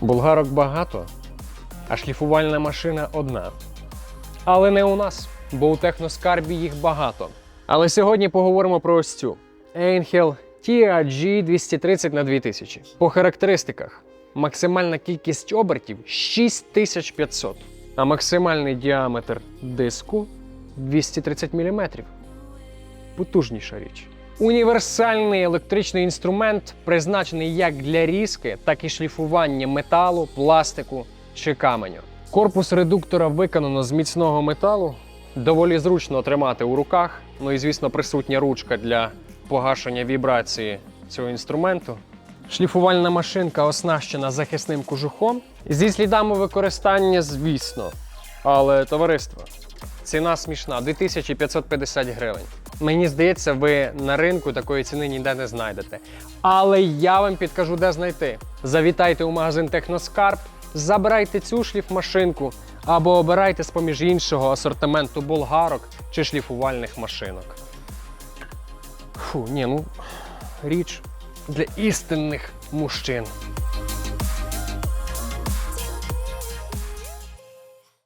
Булгарок багато, а шліфувальна машина одна. Але не у нас, бо у техноскарбі їх багато. Але сьогодні поговоримо про ось цю Angel TRG 230 на 2000. По характеристиках максимальна кількість обертів 6500, а максимальний діаметр диску 230 мм. Потужніша річ. Універсальний електричний інструмент призначений як для різки, так і шліфування металу, пластику чи каменю. Корпус редуктора виконано з міцного металу, доволі зручно тримати у руках. Ну і, звісно, присутня ручка для погашення вібрації цього інструменту. Шліфувальна машинка оснащена захисним кожухом зі слідами використання, звісно. Але товариство, ціна смішна 2550 гривень. Мені здається, ви на ринку такої ціни ніде не знайдете. Але я вам підкажу, де знайти. Завітайте у магазин Техноскарб, забирайте цю шліфмашинку або обирайте з поміж іншого асортименту болгарок чи шліфувальних машинок. Фу, ні, ну річ для істинних мужчин.